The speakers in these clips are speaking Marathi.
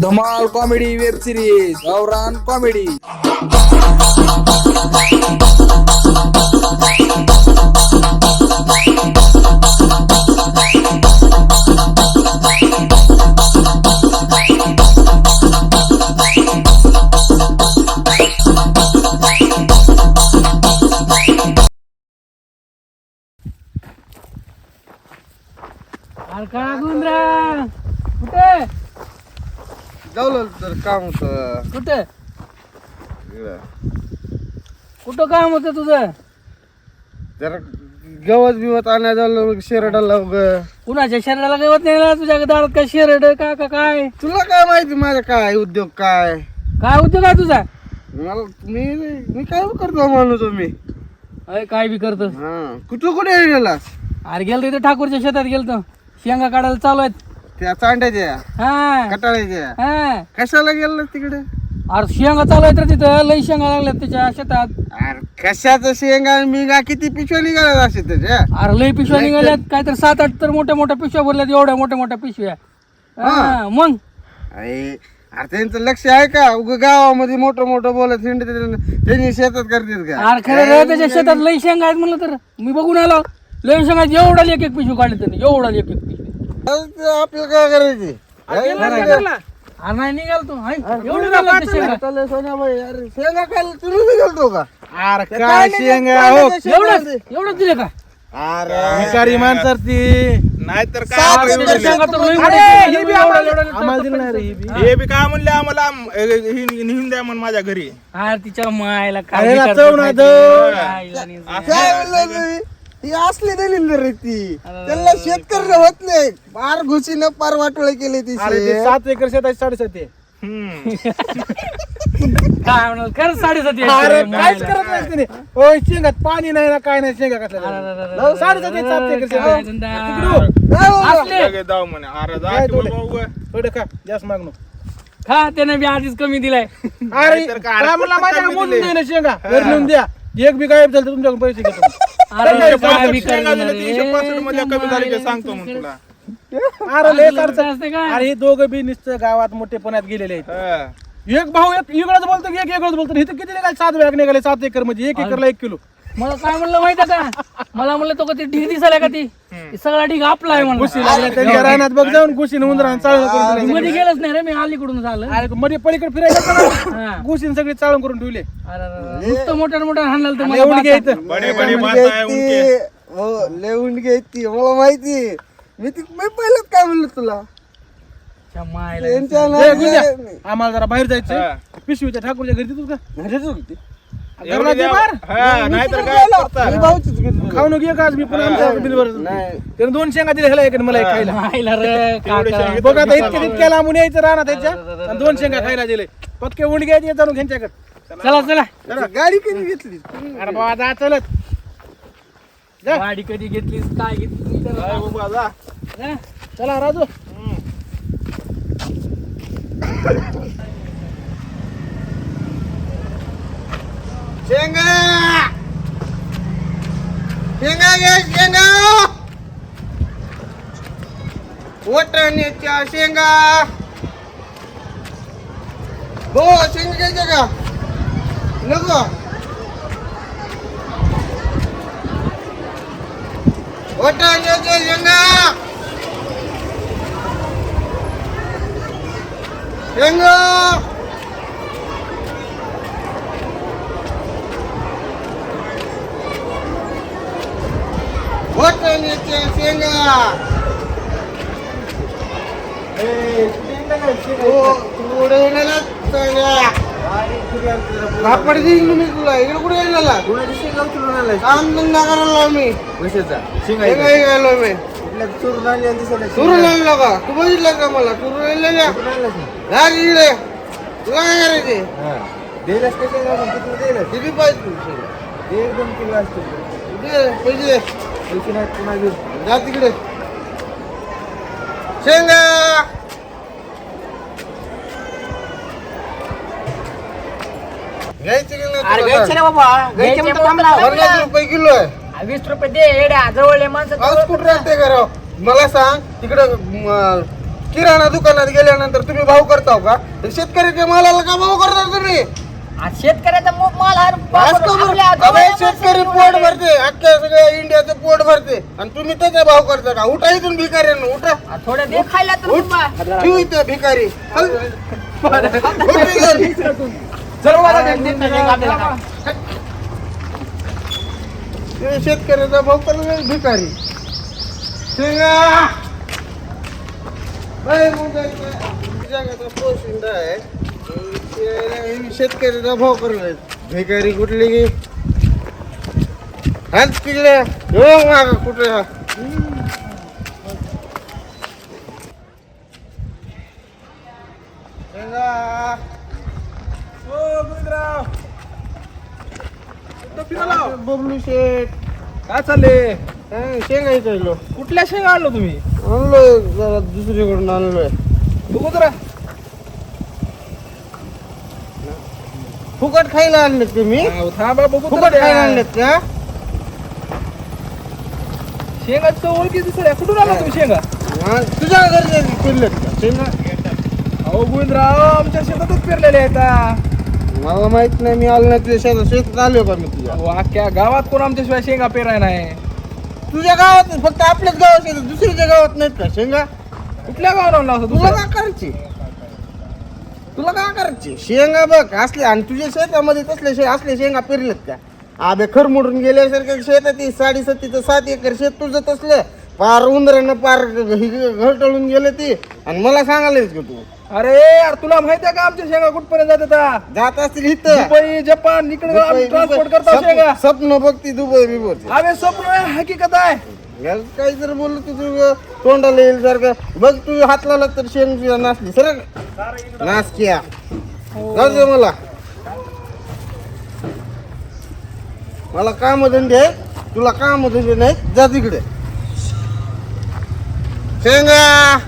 धमाल कॉमेडी वेब सिरीज गावरान कॉमेडी अरे गुंद्रा कुठे? जाऊ तर काम होत. कुठे? कुठं काम होतं तुझं? जरा गवत बिवत आणायला झालं शेरडाला ग कुणाच्या शरीराला गवत नाही ना तुझ्या दारात? काय शेरड का का काय? तुला काय माहिती माझा काय उद्योग काय? काय उद्योग आहे तुझा? मला मी मी काय करतो माणूस हो मी? अरे काय बी करतो हा कुठं कुठे गेला अरे गेलो तिथे ठाकूरच्या शेतात गेलतो. शेंगा काढायला चालू आहेत. त्या चांड्याच्या हा. कटाळ्याच्या हा. कशाला गेला तिकडे? अरे शेंगा चालू आहेत रे तिथं. लई शेंगा लागल्यात त्याच्या शेतात. अरे कशाचं शेंगा? मी गा किती पिशव्या निघाला असे त्याच्या अरे लई पिशव्या निघाल्यात. काहीतरी सात आठ तर मोठ्या मोठ्या पिशव्या भरल्यात. एवढ्या मोठ्या मोठ्या पिशव्या. हा. मग? अरे अरे त्यांचं लक्ष आहे का? उग गावामध्ये मोठं मोठं बोलत हिंड त्यांनी शेतात करतात का? अरे खरं रे त्याच्या शेतात लई शेंगा आहेत म्हणलं तर. मी बघून आलो. लई शेंगा एवढा एक एक पिशवी काढले त्यांनी. एवढा एक एक पिशवी. आपल्याला काय करायचे? नाही निघाल तू हाय, एवढे झाले ते शेंगा. चला सोन्याबाई, अरे शेंगा खायला तुम्ही बी गेलतो का? अरे काय काय शेंगा? हो. एवढं एवढं दिले का? अरे. भिकारी माणसं ती नाहीतर सात काय? शेंगा तर लई हे बी एवढ्या- आम्हाला- एवढ्या- आम्हाला दिलं नाही रे हे बी. हे बी काय म्हणले आम्हाला? अं, हि- नेऊन द्या म्हणून माझ्या घरी. तिच्या मायला अरे काय ना, चव ना, माहिती? चव. आईला नाही. काय म्हणलं तुम्ही? ही असली दलील रे ती. त्यांना शेतकरी होत नाही पार घुसीनं पार वाटोळे केले ती अरे ते. सात एकर शेत आहे साडेसात आहे. काय म्हणाल? खरं साडेसाती अरे ते काहीच. करत नाही ओय शेंगात पाणी नाही ना काय नाही शेंगा कसला साडेसात आहे, सात एकर शेत आहे. तिकडं. बाबा? असले. लगेच जाऊ म्हणे. अरे जा काय की थोडे? बाबा उगा. थोडं खा जास्त माग नको. खा त्याने बी आधीच कमी दिलाय. अरे नाहीतर काय, काय म्हणला माझ्या ना शेंगा. घरी नेऊन द्या. एक बी गायब झालं तर तुमच्याकडून पैसे घेतो अरे काय करणार तीनशे? पासष्टमध्ये कमी झाली की सांगतो मग तुला अरे लय असं अडचण. असते का? अरे हे दोघं बी नुसतं गावात मोठेपणात गेलेले आहेत हा. एक भाऊ एक इकडंच बोलतो एक इकडंच बोलतो इथं किती निघाले सात बॅग निघाले सात एकर म्हणजे एक एकरला एक किलो मला काय म्हणलं माहिती का मला म्हणलं तो का ती ढीग दिसायला का ती ती सगळा ढीग आपला आहे गुशी म्हणलं लागल्या त्यांच्या रानात बघ जाऊन गुशीने उंदरान चाळून करून मी दिले मध्ये गेलंच नाही रे मी अलीकडून झालं अरे मध्ये पलीकडे फिरायचं हा. गुशीने सगळी चाळून करून ठेवले अरे, अरे, अरे. नुसतं मोठ्या मोठ्या हाणलं तर मला एवढी. घ्यायचं बडे बडे बात आहे उनके. ती. हो ती मला माहिती मी ती मी पहिलंच काय म्हणलं तुला च्या मायला त्यांच्या. आम्हाला जरा बाहेर जायचं. पिशवीच्या ठाकूरच्या घरी देतो का. एवढी घरात दे द्या. बाहेर. हा, नाहीतर मी काय गेलो. करता? मी भाऊचीच घेत होतो. खाऊ नको एक आज मी पण आमच्या बिलवर नाही. त्यानं दोन शेंगा दिले ह्याला एक आणि मला एक खायला. मायला रे तेवढे काका. शेंगे बघ आता इतक्या लांबून यायचं राहणार त्याच्या आणि दोन शेंगा खायला दिले. पक्के उंड घ्यायचे जाणून घ्यांच्याकडे? चला. चला ती गाडी कधी घेतली? अरे बाबा जा चलत. जा. गाडी कधी घेतलीस काय घेतली तुम्ही तर- काय बाबा जा. चला राजू. शेंगा शेंगा घे शेंगा वटाण्याच्या शेंगा हो शेंगा घ्यायच्या का नको वटाण्याच्या शेंगा शेंगा वटाण्याच्या शेंगा हो, कापड देईन मी तुला. इकडे कुठे काम धंदा करायला मी शेंगा घ्यायला मी? चुरून आणलं का? तू बघितलं का मला? चुरून आणलेल्या राग इकडे. तुला काय करायचे? किती पाहिजे तू शेंगा? दे, पैसे जा तिकडे. शेंगा! घ्यायचे की नाही अरे तुला घ्यायचे सांग? ना बाबा. घ्यायचे म्हणतो थांबला. पन्नास रुपये किलो आहे. आ, वीस रुपये दे येड्या जवळले माणसं पाऊस कुठं राहते का राव मला सांग तिकडं म, किराणा दुकानात गेल्यानंतर तुम्ही भाव करताव का? शेतकऱ्याच्या मालाला का भाव करता तुम्ही? आज शेतकऱ्याचा मो- माल आज का बरं? आपल्या अबे, जवळच्या शेतकरी पोट. भरते अख्ख्या सगळ्या इंडियाचं पोट भरते आणि तुम्ही त्याचा भाव करता का उठा इथून भिकाऱ्यांना उठा आ, थोडं दे खायला तर उठ. उभा. ठेवू इथं भिकारी चल. उठ इथून. ते शेतकऱ्याचा भाव करणार भिकारी शेंगा. बाई मुंगाचा जगाचा पोशिंदा आहे शेतकऱ्याचा भाव करणार भिकारी कुठली की? हात पिल्ले हो माग कुठे? हा. बबलू शेठ. काय चालले शेंगा इकडलो कुठल्या शेंगा आणलो तुम्ही? आणलोय जरा दुसरीकडून आणलोय. बघू जरा. फुकट खायला आणलेत तुम्ही? अहो, थांबा बघू फुकट तर खायला द्या. आणलेत का? शेंगाची ओळखी दिसल्या कुठून आला तुम्ही शेंगा? हा, तुझ्या घरी फिरलेत का? शेंगा? अहो गोविंदराव आमच्या शेतातच पेरलेले आहेत आ. मला माहीत नाही मी आलो नाही तुझ्या शेतात. शेतात आलो का मी तुझ्या? अहो, अख्ख्या गावात कोण आमच्याशिवाय शेंगा पेराय नाही. तुझ्या गावात फक्त आपल्याच गावात शेतात दुसऱ्याच्या गावात नाहीत का शेंगा? कुठल्या गावात आणला असं तुला दुसऱ्या? का करायची तुला का करायची? शेंगा बघ असले आणि तुझ्या शेतामध्ये तसले शे असले शेंगा पेरलेत का? आबे खर मोडून गेल्यासारखं शेतात साडी सत्तीचं सात एकर शेत तुझं तसलं. पार उंदरानं पार घरटळून गेले ती. आणि मला सांगायलाच का तू? अरे यार तुला माहिती आहे का आमच्या शेंगा कुठपर्यंत जातात आ? जात असतील इथं. दुबई जपान इकडे ट्रान्सपोर्ट. करतो शेंगा. स्वप्न- बघती दुबई बिबई अरे स्वप्न हकीकत आहे. काही जर बोललो तू तुझं तोंडाला येईल सारखं. बघ तू हात लावला तर शेण तुझ्या नाचली सर नाच किया जाऊ दे मला. मला काम धंदे आहेत. तुला काम धंदे नाहीत. जा तिकडे. शेंगा.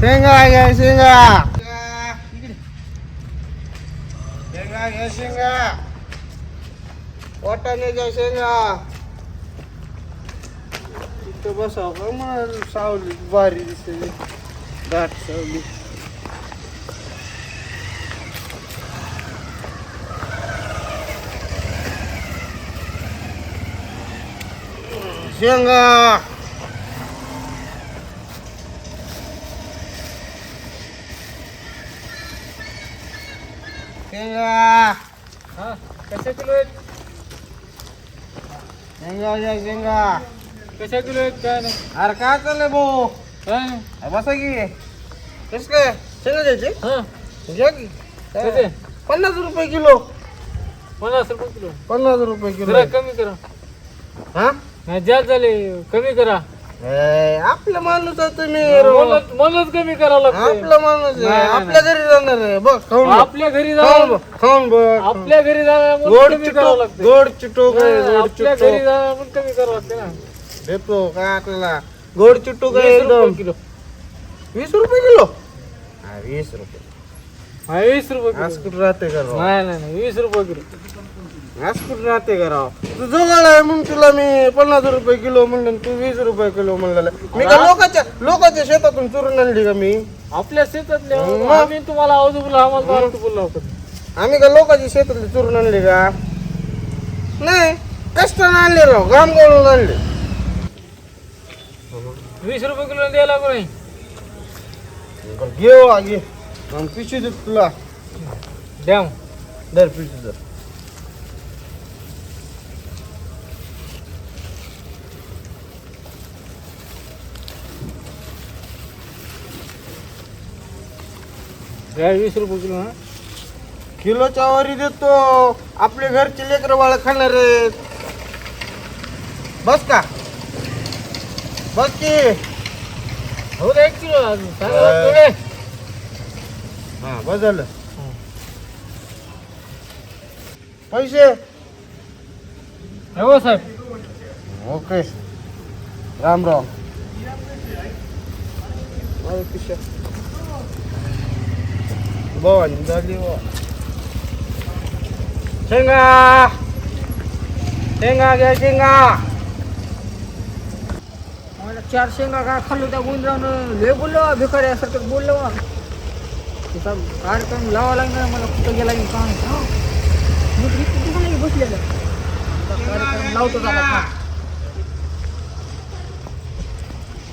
शेंगा घ्या शेंगा. शेंगा घ्या शेंगा. वाटाण्याच्या शेंगा तिथं बसाव का मग सावली बारी दिसते दाट सावली शेंगा शेंगा कशा किलो आहेत शेंगा घ्या शेंगा. कशा किलो आहेत? काय नाही. अरे काय चाललंय भाऊ? काय अरे बसा की. कस काय? शेंगा द्यायचे हा. घ्या की. कसे? पन्नास रुपये किलो. पन्नास रुपये किलो. पन्नास रुपये किलो. जरा कमी करा. हा? नाही जास्त झाले. कमी करा. ए, आपला माणूस आहे तुम्ही मनच मनच कमी करावं लागतं आपला माणूस आहे. आपल्या घरी जाणार आहे. बघ खाऊन बघ. आपल्या घरी खाऊन जाऊन बघ खाऊन बघ. आपल्या घरी जाऊन गोड कमी करावं चिटोक लागतं गोड चिटोक आहे, हा, गोड आपल्या घरी चिटोक. जाऊन कमी करावं लागते ना. देतो काय आपल्याला. गोड चिटोक आहे वीस रुपये एकदम. किलो. वीस रुपये किलो? हा, वीस रुपये. हा वीस रुपये आज किलो कुठं राहते का राव? नाही नाही नाही वीस रुपये किलो. आज कुठं राहते का राव? तू जवळ आहे मग तुला मी पन्नास रुपये किलो म्हणलं तू वीस रुपये किलो म्हणलं. मी का लोकांच्या लोकांच्या शेतातून चुरून आणली का मी? आपल्या शेतातले मग? आम्ही तुम्हाला आवाज बोलला आम्हाला फालतू बोलला होता आम्ही का लोकांच्या शेतातले चुरून आणले का? नाही कष्टाने आणले राव घाम गळून आणले. वीस रुपये किलो द्यायला लागलो नाही बरं, घे वा घे आणि पिशवी दे तुला. द्या मग. दर पिशवी दर वीस रुपये किलो हा? किलोच्या वरी देतो. आपले घरचे लेकर बाळ खाणार आहेत. बस का? बस की. हो द्या एक किलो अजून. थोडे. हा बस झालं. पैसे? हो साहेब. ओके. राम राम. माझ्या पिशव्या. भवानी झाली वा शेंगा शेंगा घ्या शेंगा मला चार शेंगा काय खाल्लो त्या गुंजरावनं लय बोललो भिकाऱ्यासारखं बोललो बा. तिचा कार्यक्रम लावा लागणार मला कुठं गेला की काय हा. बसलेलं कार्यक्रम लावतो आता थांब.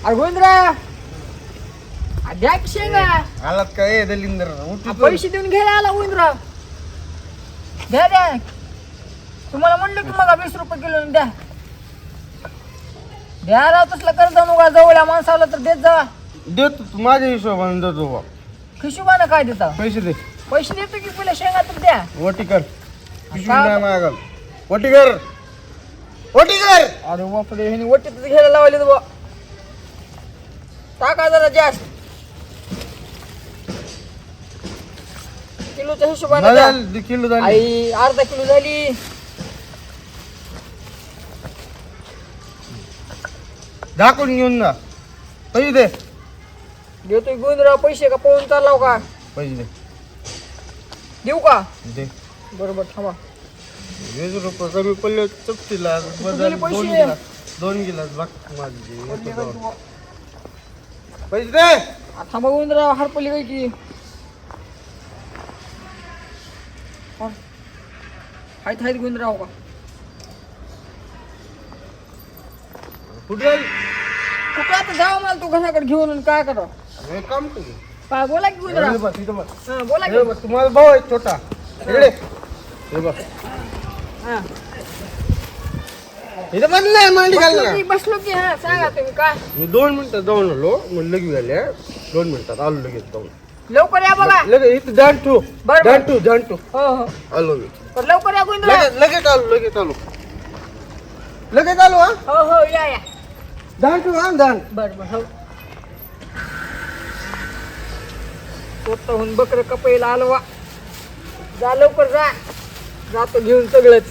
अरे गोविंदरा द्या की शेंगा. आलात काय दलिंदर आ, पैसे देऊन घ्यायला आला गोविंदराव द्या द्या. तुम्हाला म्हणलं की मग वीस रुपये किलो द्या. द्या राव तसलं कर्ज नका जवळ माणसाला तर देत जा. देतो तू माझ्या हिशोबाने देतो बा. काय देता? पैसे दे. पैसे देतो की पहिल्या शेंगा तर द्या. वटी कर. पिशवी नाही मागल वटी कर. वटी कर. अरे बापरे ह्याने वटीत घ्यायला लावले बा. टाका जरा जास्त. किलोच्या हिशोबाने द्या. झाली किलो झाली. आई अर्धा किलो झाली. झाकून घेऊन जा. पैसे दे. देतोय गोविंदराव पैसे का पळून चाललाव का? पैसे दे. देऊ का? दे. बरोबर थांबा. वीस रुपये कमी पडले चपटीला दिले पैसे? दोन गिलास दोन गिलास बाक माझे पैसे दे. आ, थांबा गोविंदराव हरपली काय की? हायत हायत गोविंदराव का? कुठे? कुठं आता जावं मला तू घराकडे घेऊन आणि काय करा हे काम कर. काय बोला की गोविंदराव हे बघ, इथं बघ. हा, बोला हे की बघ, तुम्हाला भाऊ आहे छोटा. इकडे. हे बघ. हा. इथं बंद नाही मांडी घाल बसलो ना. की बसलो की हा सांगा तुम्ही काय? मी दोन मिनिटात जाऊन आलो. मग लगेच झाले दोन मिनिटात आलो लगेच जाऊन. लवकर या बघा. लगेच इथं जाणतो बरं. जाणतो जाणतो हो हो. आलो मी. पण लवकर या गोविंदराव. लगेच लगेच आलो लगेच आलो. लगेच आलो हा? हो हो या या. जाणतो हा जाण. बर बर हो. स्वतःहून बकर कपईला आलो वा जा लवकर जा. जातो घेऊन सगळंच.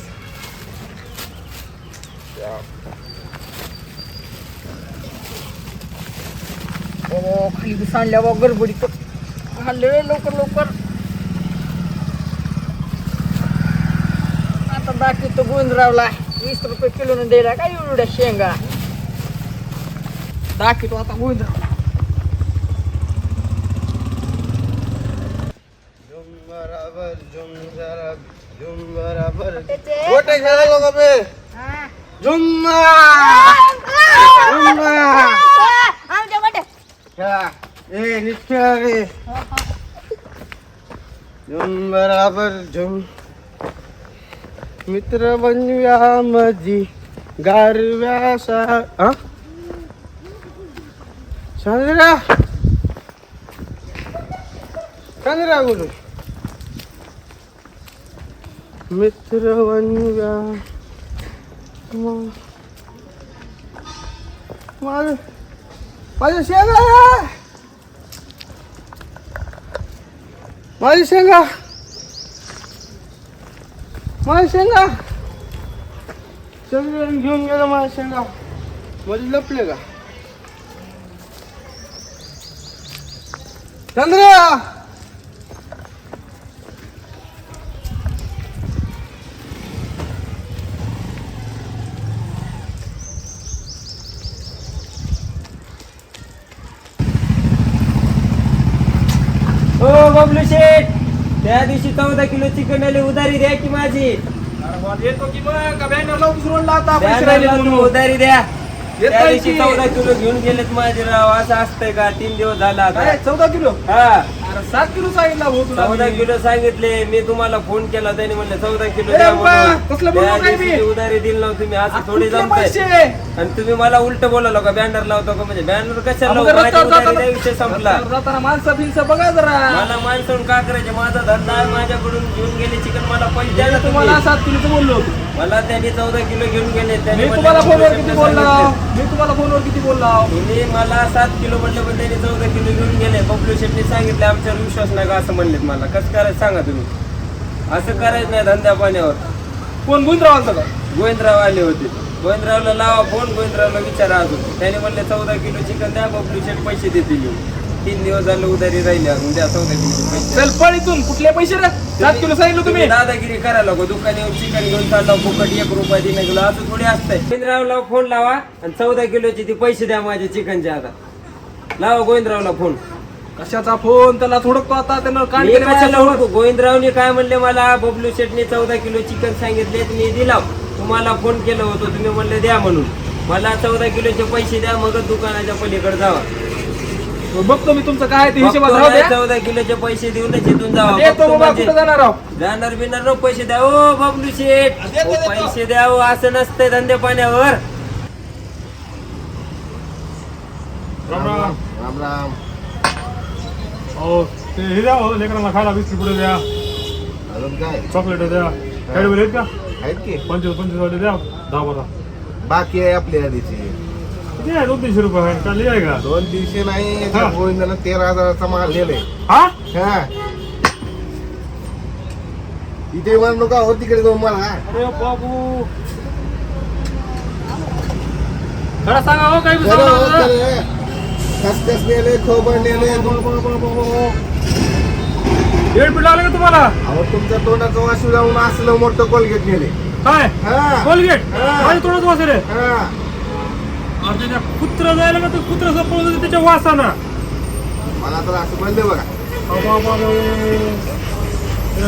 ओ खाली बी सांडल्या बा गडबडीत. हल्ले रे लवकर लवकर आता दाखवतो गोविंदरावला वीस रुपये किलोनं द्यायला काय एवढ्या शेंगा दाखवतो आता गोविंदराव झुम बराबर झुम जरा झुम बराबर त्याचे. गोटे खेळायला का बे झुम झुम आमच्या मोठ्या खेळा ए नीट खेळा रे झुम बराबर झुम मित्र बनव्या मजी गारव्या सा हा? चंद्रा चांद्रा बोलू। मित्र बनव्या म- माझं माझी माझी शेंगा. माझी शेंगा. सगळे घेऊन गेलं माझ्या शेंगा. मध्ये लपले का? चंद्रा! बबलू शेठ त्या दिवशी चौदा किलो चिकन आले उधारी द्या की माझी. येतो की मग? बॅनरला उचलून लावता पैसे राहिले म्हणून. उधारी द्या. त्या दिवशी. चौदा किलो घेऊन गेलेत माझे राव. असं असतंय का? तीन दिवस झाला आता. काय? चौदा किलो? हा. अरे सात किलो सांगितला भाऊ तुला. चौदा मी. किलो सांगितले. मी तुम्हाला फोन केला. त्याने म्हणलं चौदा किलो ए द्या बाबा, म्हणून. कसलं बोललो त्या काय दिवशी मी? उधारी दिली नव्हती. तुम्ही असं थोडी कुठले जमतंय? आणि तुम्ही मला उलट बोलावलं का? बॅनर लावतो का? म्हणजे बॅनर कशाला लावू? माझी रस्त्यावर उधारी जाताना- द्या, विषय संपला. रस्त्यावर जाताना माणसं बिनसं बघा जरा. मला माणसून का करायचे माझा धंदा आहे. माझ्याकडून घेऊन गेले चिकन. मला पैसे द्या ना तुम्हाला तुम्ही. सात किलोचं बोललो. होतो मला त्यांनी चौदा किलो घेऊन गेले त्यांनी मी तुम्हाला फोनवर किती बोलला. मी तुम्हाला फोनवर किती बोलला? तुम्ही मला सात किलो म्हणलं पण त्यांनी चौदा किलो घेऊन गेले. बबलू शेट्टी सांगितले आमच्यावर विश्वास नाही का असं म्हणलेत मला. कसं करायचं सांगा तुम्ही? असं करायचं नाही धंद्या पाण्यावर. कोण? गुंजराव आलता का? गोविंदराव आले होते. गोविंदरावला लावा फोन गोविंदरावला विचारा अजून. त्याने म्हणले चौदा किलो चिकन द्या बबलू शेट पैसे देतील. तीन दिवस झालं उधारी राहिली अजून द्या चौदा पैसे. चल पळ इथून कुठले पैसे रे? सात किलो सांगितलं तुम्ही दादागिरी करायला नको दुकान येऊन चिकन घेऊन चालला फुकट एक रुपया तीन किलो असं थोडी असतंय. गोविंदरावला फोन लावा आणि चौदा किलोचे ते पैसे द्या माझे चिकनचे आता. लावा गोविंदरावला फोन कशाचा फोन त्याला थोडं आता त्यानं कान केले कशाला ओळखू? गोविंदरावने काय म्हणले मला? बबलू शेटने चौदा किलो चिकन सांगितले मी दिला. तुम्हाला फोन केलं होतं तुम्ही म्हणले द्या म्हणून. मला चौदा किलोचे पैसे द्या मगच दुकानाच्या पलीकडे जावा. बघतो मी तुमचं काय ते हिशोबात राहू द्या. चौदा किलोचे पैसे देऊनच इथून जावा. येतो फक्त बाबा म्हणजे- कुठं जाणार आहो? जाणार बिणार नको पैसे द्या. ओ बबलू शेठ. ओ, पैसे द्या ओ, असं नसतंय धंदे पाण्यावर. राम राम. हो ते हे द्या हो लेकरांना खायला बिस्किट पुढे द्या. अजून काय? चॉकलेट द्या. कॅडबरी आहेत का? आहेत की? पंचवीस पंचवीस वाले द्या दहा बारा. बाकी आहे आपल्या आधीची. किती आहे दोन तीनशे रुपये? आहे का? लिहाय का दोन दिवशी नाही. गोविंदानं तेरा हजाराचा माल नेले हा? हा. इथे म्हणू नका हो तिकडे जाऊन मला. अरे बाबू. खरं सांगा हो काही बी सांगा हो, आहे. खसखस नेले खोबरं नेले मिनिट लागले का तुम्हाला? अहो तुमच्या तोंडाचं वाशू जाऊन असलं मोठं कोलगेट नेले काय? हा. कोलगेट हा. माझ्या तोंडात हा. अरे त्याच्या कुत्र जायला का तू कुत्र सापडून जाते? त्याच्या वासानं. मला तर असं म्हणले बघा. बाबा बाबा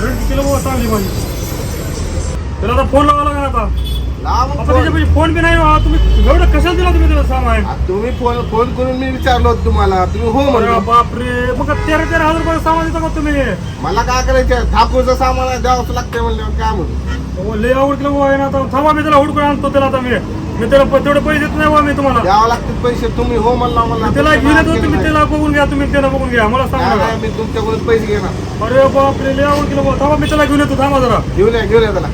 रेड किलो बाबा चांगली माझी. त्याला आता फोन लावा लागणार आता. लावा आता फोन. त्याच्यापाशी फोन बी नाही बा. तुम्ही एवढं कशाला दिला तुम्ही त्याला सामान? आ, तुम्ही फोन फोन करून मी विचारलो होतं तुम्हाला. तुम्ही हो अरे म्हणलो बापरे. मग तेरा तेरा हजार रुपये सामान देता का तुम्ही? मला काय करायचं? ठाकूरचं सामान द्यावंच लागतं म्हणलं काय म्हणू? अहो, लय आवडलं आहे ना आता. थांबा मी त्याला हुडकून आणतो त्याला आता मी. मी त्याला प- तेवढे पैसे देत नाही बुवा मी तुम्हाला. द्यावं लागतील पैसे. तुम्ही हो म्हणला मला त्याला घेऊन येतो तुम्ही त्याला बघून घ्या तुम्ही त्याला बघून घ्या. मला सांगा. नाही, नाही, मी तुमच्याकडून पैसे घेणार. अरे बापरे लय आवडलं बुवा. थांबा मी त्याला घेऊन येतो थांबा जरा. घेऊन या घेऊन या त्याला.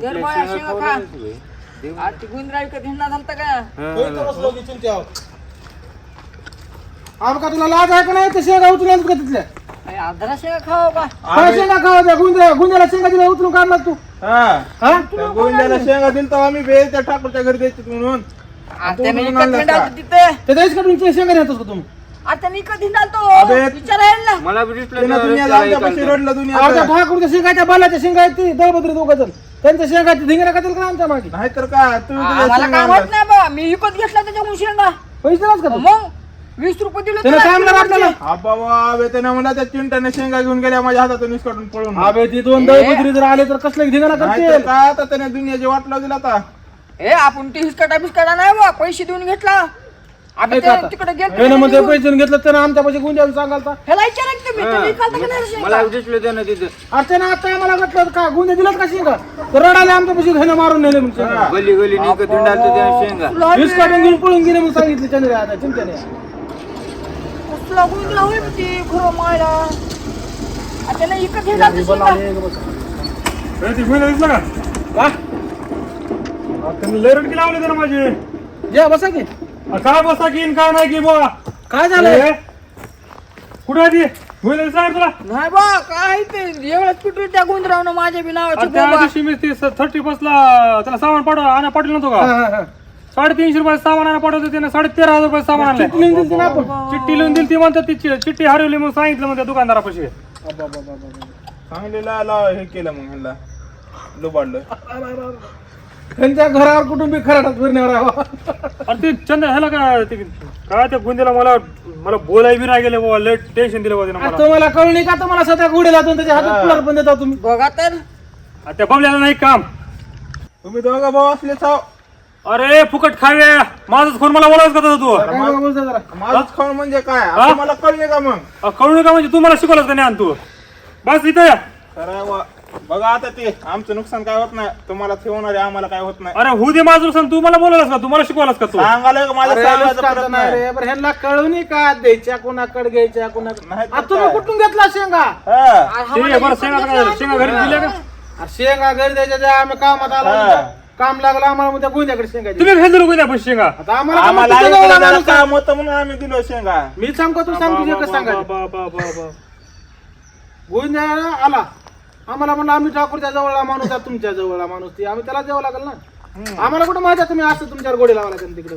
यार बाया, शेंगा खा. आज ती गुंजराई का? तुला लाज आहे का नाही? ते शेंगा उचलून आणत का तिथल्या? अर्धा शेंगा खाओ का काय शेंगा खावा त्या गुंजा गुंजाला शेंगा दिल्या उचलून काढला तू. हा. हा? त्या गोविंदाला शेंगा दिल तर आम्ही त्या ठाकूरच्या घरी द्यायचे म्हणून. तिथे? ते का तुमच्या शेंगा नेतोस का तुम्ही? आज त्याने इकत धिंडा अबे. तो विचारायला ना मला दुनिया. रडलं दुनिया ठाकूरच्या शेंगाच्या बालाच्या शेंगा आहेत ती दळभद्री दोघ जण. त्यांच्या शेंगाची धिंगरा का का आमच्या मागे? नाहीतर काय तुम्ही तुझ्या आम्हाला शेंगा काय नाही बा. मी विकत घेतला त्याच्याकडून शेंगा. पैसे का तू? मग? वीस रुपये दिले त्यानं तुला काय म्हणलं किलोवरचे. आपल्याला हा बाबा अबे त्याने म्हणला त्या चिंटाने शेंगा घेऊन गेल्या माझ्या हातातून निसकाटून पळून. अबे ती दोन दळभद्री जर आले तर कसलं धिंगरा नाहीतर करतील? काय आता त्याने दुनियाची वाट लावली आता. ए आपण ती हिसकाटा बिस्काटा नाही बा पैसे देऊन घेतला. ते. तिकडे त्यानं गेलो पैसे घेतलं त्यानं आमच्या पैसे गुंजाला सांगालता ह्याला विचारा की तुम्ही तुम्ही खालता का नाही शेंगा? मला बी दिसलं त्यानं तिथं. अरे त्यानं आता का? गुंजा दिलात का शेंगा? तर रडाले आमच्या पैसे घेणं मारून नेले. गली गली निकत हिंडालतो त्या शेंगा. तुला वीस काढून घेऊन पळून गेले म्हणून सांगितले चंद्र आता चिंतेने कसला गुंजला होईल ती खरं मायला आ, त्याला जातं ते घेऊन दिसलं का? का अरे त्यांनी लय रडकी लावले त्यानं माझे. या बसा की. काय बसा की काय नाही की बुवा? काय झालंय? कुठे आहे ती? तुला? नाही बा काय ते? एवढं कुठे त्या गुंजरावनं माझ्या बी नावाची अरे त्या बोंबा. दिवशी मी ती थर्टी ला त्याला सामान पाठव आणा पाठवलं नव्हतं का? हा, हा. साडेतीनशे रुपये सामान आणा पाठवतो त्याने. साडे तेरा हजार रुपये सामान आणलं चिठ्ठी लिहून दिली ना आपण? चिठ्ठी लिहून दिली ती म्हणतात ती चि- चिठ्ठी हरवली म्हणून सांगितलं म्हणते दुकानदारापाशी. चांगलेला लाव हे केलं मग ह्याला लुबाडलं. त्यांच्या घरावर कुटुंबी खराटात फिरण्यावर आहे. अरे ते चंद ह्याला काय ते काय त्या गुंदेला मला मला बोलाय बी नाही गेले बाबा लय टेन्शन दिलं बाबा आज मला. तुम्हाला कळलं नाही का? तुम्हाला सध्या गुढे जातो त्याच्या हातात कुलर पण देता तुम्ही. बघा तर. त्या बबल्याला नाही काम. तुम्ही दोघं भाऊ असले चाव अरे फुकट खावे माझंच खोन मला बोलायचं का तू? काय बघा बोलता जरा. माझंच खाऊन म्हणजे काय? आता मला कळले का मग? अ, कळू नका म्हणजे तू मला शिकवलंस का नाही आण तू? बस इथं. या. खरं वा. बघा आता ते आमचं नुकसान काय होत नाही? तुम्हाला ठेवणार आहे आम्हाला काय होत नाही? अरे होऊ दे माझं नुकसान. तू मला बोलायलास का? तू मला शिकवलास का तू? सांगायला का अरे, सांगायचं परत नाही नाही रे बरं ह्यांना कळून नाही का द्यायच्या कोणाकडे घ्यायच्या कोणाकडे? नाही तर तुम्ही काय? कुठून घेतला शेंगा? हा. बरं शेंगा? शेंगा घरी दिल्या का? शेंगा घरी द्यायच्या त्या आम्ही कामात आलो हा. होतो. काम लागलं आम्हाला मग त्या दिल्या. तुम्ही घेतलं लोक पैसे शेंगा. आता आम्हाला आम्हाला. काम होतं म्हणून आम्ही दिलो शेंगा. मी सांगतो तू सांग तुझे कसं सांगायचं. बा. गुंजा आला. आम्हाला म्हणलं आम्ही ठाकूरच्या जवळला माणूस आहे तुमच्या जवळला माणूस ती आम्ही त्याला द्यावं लागेल ना? आम्हाला कुठं माहिती आहे तुम्ही असं तुमच्यावर गोडी लावा लागेल तिकडे?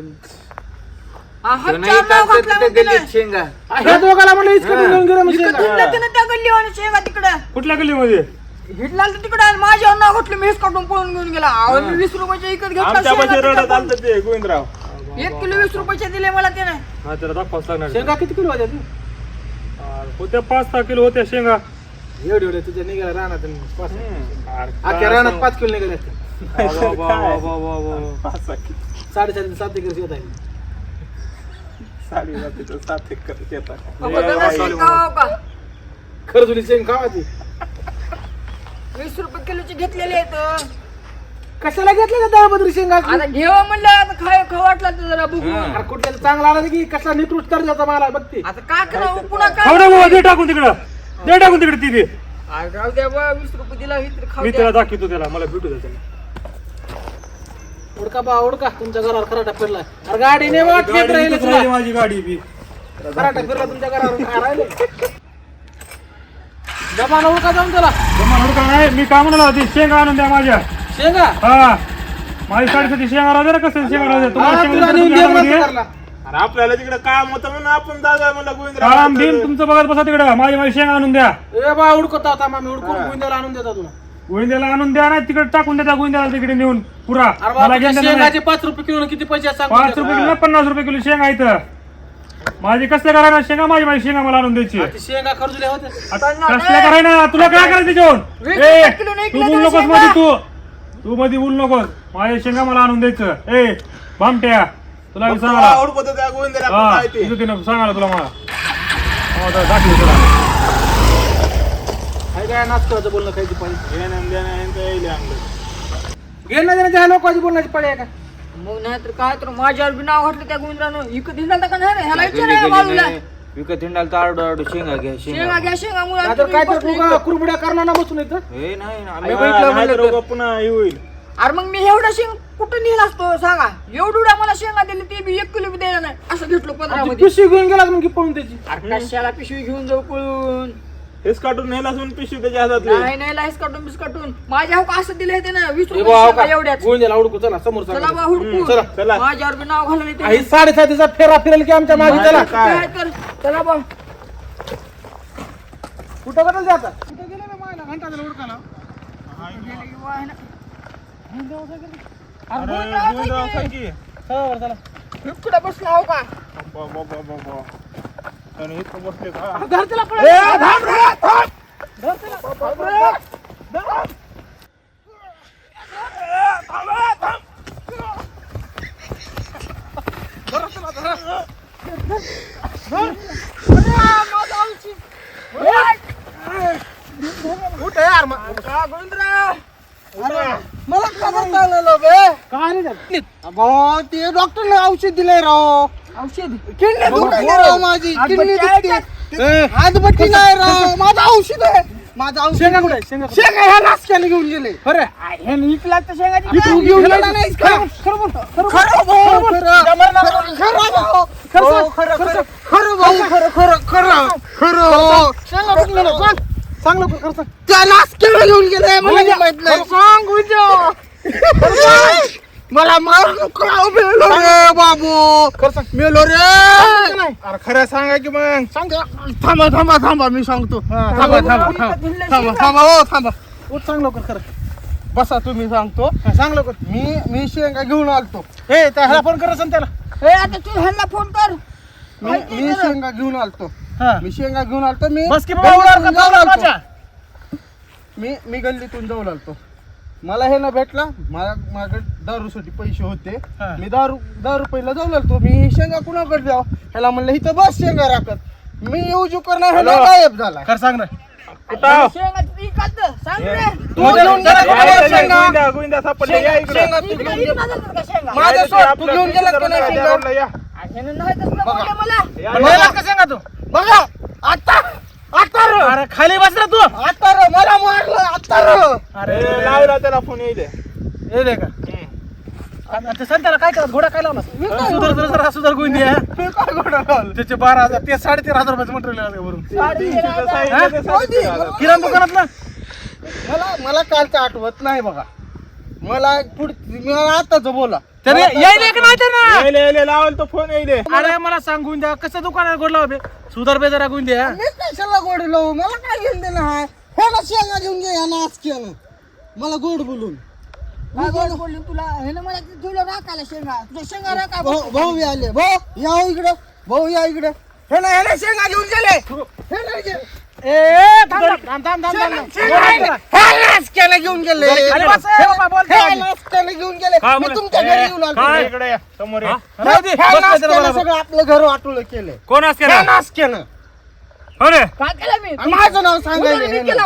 नाव घातलं. शेंगा ह्या दोघाला म्हणलं घेऊन गेलो इकडं. धुंडलं त्या तिकडं. कुठल्या गल्लीमध्ये? हिटला तर तिकडं आणि माझ्यावर नाव घातलं मी हेच काढून पळून घेऊन गेला. अहो, मी वीस रुपयाच्या इकत घेतला आमच्या शेंगा पाशी रडत तिकडं. आलत ते गोविंदराव. एक किलो वीस रुपयाचे दिले मला त्याने. हा त्याला दाखवाच लागणार शेंगा किती किलो होत्या तू अरे, होत्या पाच सहा किलो होत्या शेंगा. एवढे एवढे तुझ्या निघाला रानात आणि पाच अख्ख्या रानात पाच किलो निघाले असते. पाच सहा किलो. साडेसात सात एकर शेत आहे. साडी जाते तर सात एकर शेतात. अहो, जरा शेंगा हो का? खरजुली शेंग खावाची वीस रुपये किलोचे घेतलेले आहेत. कशाला घेतलं का दळबद्री शेंगा? आता घेवा म्हणलं आता खाय खाऊ वाटला तर जरा बघू. अरे कुठल्याला चांगला आला की कसला निकृष्ट दर्जाचा मला बघते आता काय करावं पुन्हा खाऊ दे बाबा, दे टाकून तिकडं. दे टाकून तिकडे ती दे. अरे राहू द्या बा वीस रुपये दिला इतर खाऊ मी द्या. त्याला दाखवतो त्याला मला भेटू द्या त्याला. उडका बा उडका. तुमच्या घरावर खराटा फिरला. अरे गाडीने वाट घेत गाडी राहिले इथंच राहिली माझी गाडी बी. खराटा फिरला तुमच्या घरावर काय राहिले? जमाना उडका जाऊन त्याला. जमा हुडका नाही मी काय म्हणाला होती शेंगा आणून द्या माझ्या. शेंगा? हा. माझी साडेसाती शेंगा दे ना कसं शेंगा राहू दे? तुम्हाला हा, शेंगा देतो. अरे आपल्याला तिकडे काम होतं म्हणून आपण दादा म्हणलं काळाम बिन गोविंदराव तुमचं बघत बसा तिकडं. माझी माझी शेंगा आणून द्या. ए बा उडकत मामी उडकून गुंद्याला आणून देता तुला. गोविंद्याला आणून द्या ना तिकडे टाकून द्या गोविंद्याला तिकडे नेऊन. पुरा. मला. पाच रुपये किलो किती पैसे पाच. रुपये किलो पन्नास रुपये किलो शेंगा इथं. माझी कसल्या करायला शेंगा माझी माझी शेंगा मला आणून द्यायची. ते शेंगा खर्जुल्या होत्या. आता कसल्या करायला तुला काय करायचं जेवण? वीस ए रुपये किलो नाही तू किलो बोल नकोस शेंगा. मध्ये तू. तू मध्ये बोल नकोस. माझ्या शेंगा मला आणून द्यायचं. ए भामट्या तुला मी सांगाला आवडत त्या गोविंदराव हा काय ते तिथं तिनं सांगाला तुला मला. हो, आता दाखव तुला काय काय नाचतो बोलणं खायची पाळी. घेणं देणं यांचं येईल अंगलं. घेणं देणं त्या लोकांची बोलण्याची पाळी आहे का? मग नाही तर काय तर माझ्यावर बी नाव घातलं त्या गोविंदरानं. इकत हिंडाल का नाही रे? ह्याला विचारायला बाजूला विकत हिंडाल तर आरडू आरडू शेंगा घ्या शेंगा घ्या. शेंगा मुळात नाहीतर काय तर बसली. कुरबड्या करणार ना बसून येतं हे नाही ना आम्ही बघितलं नाहीतर म्हणलं तर. उगा पुन्हा हे होईल. अरे मग मी एवढा शेंग कुठं नेला असतो सांगा. एवढा मला शेंगा दिली ते बी एक किलो बी द्यायला नाही. असं घेतलो पंधरा ती मध्ये पिशवी घेऊन गेला मग पळून त्याची. अरे कशाला पिशवी घेऊन जाऊ पळून? हेच काढून नेला असून पिशवी त्याच्या हातातली. नाही नाही लाईस काटून बिस काटून. माझ्या हो का असं दिले ते ना वीस ए रुपये बा, शेंगा एवढ्याच उडकू चला समोर चला चला बा हुडकू चला, चला. माझ्यावर बी नाव घालवले ते ही साडेसातीचा फेरा फिरेल की आमच्या मागे चला काय? तर चला बा. कुठं कडल जाता कुठं गेले ना मायला? घंटा झाला उडकाला अरे गोविंदराव सांग की. चला बरं, चला. इकडे बसला हो का बा, बा, बा, बा, बा. त्याने इथं बसले का? यार. मला खबर चाललं बे. काय नाही ते डॉक्टरने औषध दिलंय राव. औषध? किडनी दुखते. राव माझी किडनी दुखते. हातबट्टी नाही राव माझं औषध आहे. माझं औषध शेंगा कुठे? आहे? शेंगा कुठे? शेंगा ह्या नाशक्याने घेऊन गेले? खरं आहे? तू घेऊन गेला. नाहीस का खरं भाऊ, खरं. खरं भाऊ. हो, खरं, खरं. खरं भाऊ, खरं, खरं, खरं. खरं भाऊ. शेंगा? सांग. खरं सांग. त्या नाशक्याने घेऊन गेले मला माहीत नाही. सांग उद्या. मला मारून मेलो रे बाबू. मेलो रे! अरे खरं सांगा की मग. थांबा थांबा थांबा मी सांगतो. थांबा थांबा थांबा थांबा. थांबा हो थांबा. उठ सांग लवकर खरं. बसा तुम्ही सांगतो. हा, सांग लवकर. मी मी शेंगा घेऊन आलतो. हे त्या ह्याला फोन कर त्याला. ए आता तू ह्यांना फोन कर. मी मी शेंगा घेऊन आलतो. हा. मी शेंगा घेऊन आलतो मी बस की बाबा मी मी गल्लीतून जाऊन आलतो. मला हे ना भेटला. मला माझ्याकडे दारूसाठी पैसे होते. हा. मी दारू दारू पहिला जाऊन आलतो. मी शेंगा कुणाकडे द्याव? ह्याला म्हणलं इथं बस शेंगा राखत. मी येऊ करणार ह्याला गायब झाला. खरं सांग ना. कुठं? शेंगा तू घेऊन गेला का या, नाही या, शेंगा? गोविंदा गोविंदा सापडले. या इकडे. शेंगा तू इकडे घेऊन गेला. सोड तू घेऊन गेला का नाही शेंगा? मला. का शेंगा तू? बघा. आता अरे खाली बस रे तू. आता र मला मारलं आता र. अरे. लावला त्याला फोन येईल हे दे का? ते संत्याला काय करत घोडा काय लावला? सुधर सुधर जरा सुधर? त्याचे बारा हजार ते साडेतेरा हजार रुपयाचं मटेरियल किराणा दुकानात ना मला मला कालचं आठवत नाही बघा. मला पुढ मला आताच बोला. त्याने यायले का नाही त्यांना यायले यायले लावाल तो फोन येईल अरे मला सांगून द्या. कसं दुकानात गोड लावा बे? सुधार बे जरा गुंद्या द्या कशाला गोड लावू? मला काय घेऊन देणं हाय हे ना शेंगा घेऊन घे या नाचक्यानं. मला गोड बोलून. काय गोड बोलली तुला हे ना मला तुला राखायला शेंगा. तुझ्या शेंगा राखा भाऊ भाऊ बी आले भाऊ या हो इकडं. भाऊ या इकडं. हे ना हे ना शेंगा घेऊन गेले. हे ना गे- ए ए, थांब थांब थांब थांब थांब. थांब शेंगा हे नाचक्यानं घेऊन गेले. अरे बस, बाबा, हे घेऊन गेले. काय मी बोल- तुमच्या घरी येऊ लागलो काय? इकडे या, समोर या. राहू दे, ह्या बस काय त्याला नाचक्यानं बरोबर. सगळं आपलं घर वाटोळं केलंय. कोण असते ह्या नाचक्यानं हो रे. काय केलं मी? आणि माझं नाव सांगायला हे केलं ना.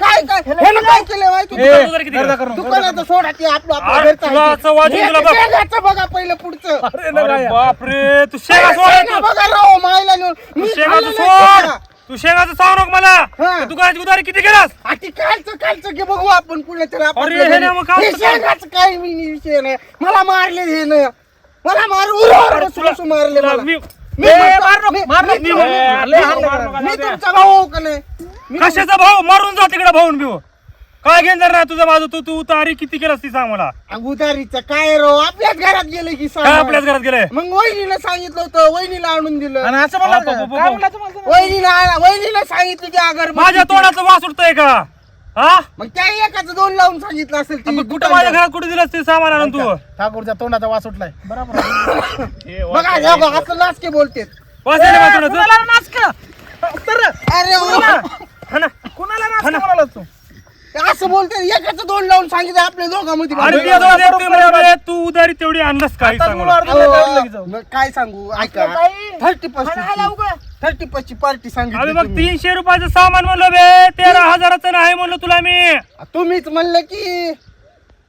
काय काय? हे ना काय केलं माहिती ए, तुला? तुझं किती गर्दा करू नको, गर्दा दुकानाचं सोडा ते आपलं आपलं अरे, घरचं तुला आहे असं वाजून ते. तुला हे बघ. पहिलं पुढचं. अरे. बापरे तू शेंगा सोड बघा राव मायला नेऊन. तू मी शेंगाचं खाल्लं सोड. तू शेंगाचं सांग नको मला. हा. त्या दुकानाची उधारी किती केलास? आ, ते कालचं कालचं घे बघू आपण पुढे तर आपण अरे, हे ना मग काय हे? शेंगाचं मी विषय नाही. मला मारले हे ना. मला मार उरावर मारले तुला मला. मी मी ए, म्हणतो- मार नको, मी- मार नको. तुमचा भाऊ का नाही? मी कशाचा भाऊ? मारून जा तिकडे भाऊन बिऊ. काय घेणार नाही तुझं माझं? तू तू उतारी किती केलास ती सांग मला उधारीचं काय रो आपल्याच घरात गेले की काय सामान. आपल्याच घरात गेले? मग वहिनीला सांगितलं होतं वहिनीला आणून दिलं. आणि असं म्हणलं काय तुम्हाला? वहिनीला आण- वहिनीला सांगितलं की अगर माझ्या तोंडाचं वास उठतंय का? हा? मग त्या एकाचं दोन लावून सांगितलं असेल ती मग कुठं. माझ्या घरात कुठे दिलंस ते सामान आणून तू? ठाकूरच्या तोंडाचा वास उठलाय. बरोबर. हे बघा हे बघा, असं नाचके बोलते वास यायला का तोंडाचं? कुणाला नाचकं? तर अरे वा. हा ना. कुणाला नाचकं म्हणाला तू? असं बोलते एकाचं दोन लावून सांगितलं आपल्या दोघांमध्ये अरे. ते उधारी तेवढी आणलंस काय सांग मुलं अहो, काय सांगू ऐका थर्टी उगा. थर्टी ची पार्टी अरे सांगितली मग तुम्ही. तीनशे रुपयाचं सामान म्हणलं बे तेरा हजाराचं नाही म्हणलं तुला मी तुम्हीच म्हणलं की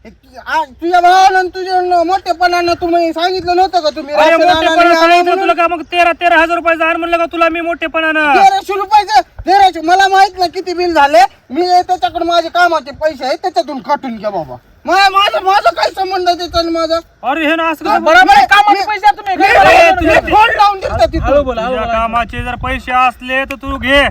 हे- आ, तुझ्या भावानं आणि तुझ्या न- मोठेपणानं तुम्ही सांगितलं नव्हतं का तुम्ही अरे राशन मोठेपणा सांगितलं म्हणून? तुला का मग तेरा तेरा हजार रुपयाचं आण म्हणलं का तुला मी मोठेपणानं? तेराशे रुपयाचं तेराशे मला माहीत नाही किती बिल झाले. मी त्याच्याकडे माझे कामाचे पैसे आहेत त्याच्यातून काटून घ्या बाबा. मा- माझं माझं काय संबंध आहे त्याचा आणि माझा? अरे हे ना असं कसं बरोबर कामाचे पैसे आहे तुम्ही फोन लावून दिलता हळू तिथून. बोला हळू तुझ्या बोला. कामाचे जर पैसे असले तर तू घे.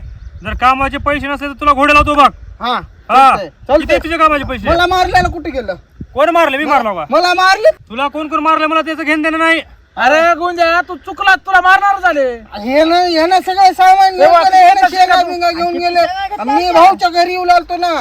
जर कामाचे पैसे नसले तर तुला घोडे लावतो बघ. हा. हा. चालतंय, किती कामाचे पैसे. मला मारल्याला कुठे गेलं? कोण मारले? मी मारला का मला मारले? तुला कोण कोण मारलं? मला त्याचं घेणं देणं नाही. अरे गुंजा तू चुकला तुला मारणार झाले. हे ना हे ना सगळे सामान घेऊन गेले, हे शेंगा बिंगा घेऊन गेले. मी भाऊच्या घरी येऊ लागतो ना.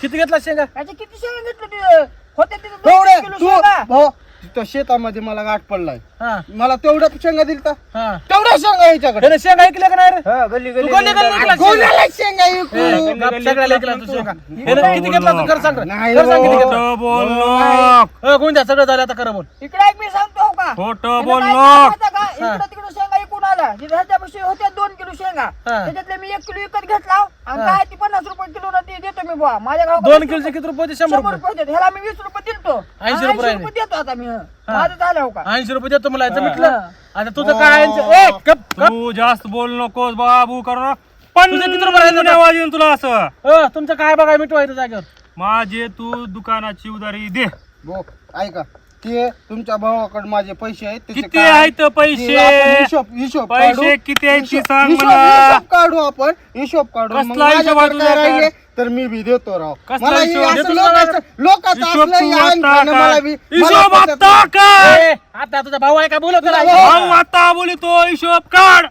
किती घेतला शेंगा? किती शेंगा घेतले ते होते तिथे दोन तेवढे किलो तू शेंगा. भाऊ तिथं शेतामध्ये मला गाठ पडलाय. हा. मला तेवढ्या शेंगा दिलता. हा. तेवढ्या शेंगा याच्याकडे त्याने शेंगा ऐकल्या का नाही रे? गल्ली तू गल्ली गल्ली ऐकला शेंगा? कोणाला शेंगा ए, विकू? गप सगळ्याला ऐकला तू शेंगा ह्यानं किती घेतला तू? कर सांग रे. नाही कर सांग किती हो. घेतला? खोटं. अ, सगळं झालं आता खरं बोल. इकडे एक मी सांगतो का? खोटं त्यानं बोल काय नको. केलं माहिती का? इकडे तिकडे शेंगा ह्याच्यापाशी होत्या दोन किलो शेंगा. हा. त्याच्यातले मी एक किलो विकत घेतला आणि काय ती पन्नास रुपये किलो ना ती देतो मी बुवा. माझ्या गावात दोन किलोचे किती रुपये होते? शंभर शंभर रुपये. रुपये देतो ह्याला मी वीस रुपये दिलतो. 80 रुपये राहिले. देतो आता मी. माझं झालं हो का? ऐंशी रुपये देतो मला. याचं मिटलं. आता तुझं काय ऐंशी- ए गप गप. तू जास्त बोल नकोस बाबू करू पण तुझे किती रुपये राहिले? आवाज येईन तुला असं. अ, तुमचं काय बघाय मिटवायचं जागेवर? माझे तू दुकानाची उधारी दे. ऐका. ते तुमच्या भावाकडे माझे पैसे आहेत त्याचे किती काय- आहेत ते पैसे? आपण हिशोब हिशोब पैसे काढू. किती आहेत ते हिशोब- सांग हिशोब- मला. हिशोब काढू आपण. हिशोब काढू. मग कसला हिशोब माझ्याकडे राहिले? तर मी बी देतो राव. कसला मला हे हिशोब? असं देतो लोकांचं लोकांचं हिशोब असलं तू हे ऐन आता खाणं मला काय? बी हिशोब मला पटत आता काय ए, आता तुझा भाऊ आहे का? बोलत भाऊ आता बोलितो हिशोब काढ.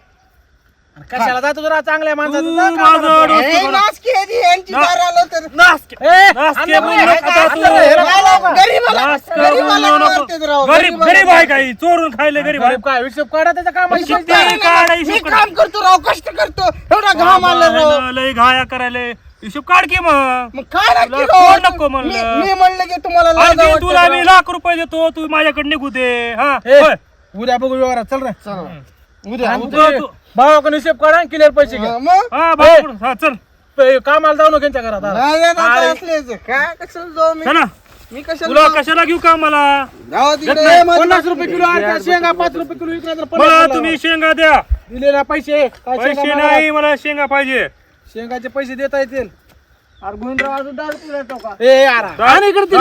कशाला जातो जरा चांगल्या तू माणसाचं माझं जा, काम नाही. डोसकं हे नासकी आहे ती, यांची ना- दार आलं तर नासके. कर. ए, नासके आणलं बोलू नाही. नका आता तू. आणलं नाही. मला- गरीबाला नासकं गरीबाला बोलू नको. मारतेत राव, गरीब गरीबाला गरीब आहे काही चोरून खायले गरीब आहे गरीब काय हिशोब काढा पैसे आहे. काढ मी हिशोब काम करतो राव कष्ट करतो एवढा घाम आला राव बाबा, लय घाया करायला हिशोब काढ की मग मग काय ना तुला की कोण राव? नको म्हणलं? मी मी म्हणलं की तुम्हाला लाज आणि वाटते तुला राव. मी लाख रुपये देतो तू माझ्याकडे निघू दे हा ए, होय. उद्या बघू व्यवहारात चल रे उद्या आणि उद्या. ते तू- भावाकडून हिशोब काढा क्लिअर पैसे घ्या. हा, मग? हा भाऊ. हा चल. पे- कामाला जाऊ नको यांच्या घरात आता. नाही. काय जाऊ मी? चला. मी कशाला तुला? कशाला घेऊ का मला जाऊ तिकडे. नाही, ए, माझी पन्नास रुपये किलो शेंगा पाच रुपये किलो विकला तर पन्नास मला रुपये तुम्ही. शेंगा द्या. दिलेला पैसे. काय पैसे. नाही मला शेंगा पाहिजे. शेंगाचे पैसे देता येतील. अरे गोविंदराव अजून दारू पिला तो का? ए यार. आणि इकडे ती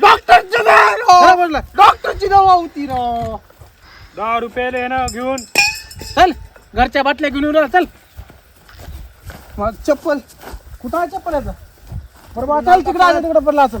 डॉक्टरची दवा बोलला. डॉक्टरची दवा होती राव. दहा रुपयाला आहे ना घेऊन. चल घरच्या बाटल्या घेऊन येऊन राहा, चल. मग चप्पल. कुठं आहे चप्पल याचं? बरोबर चल तिकडे आलं तिकडे पडला असेल.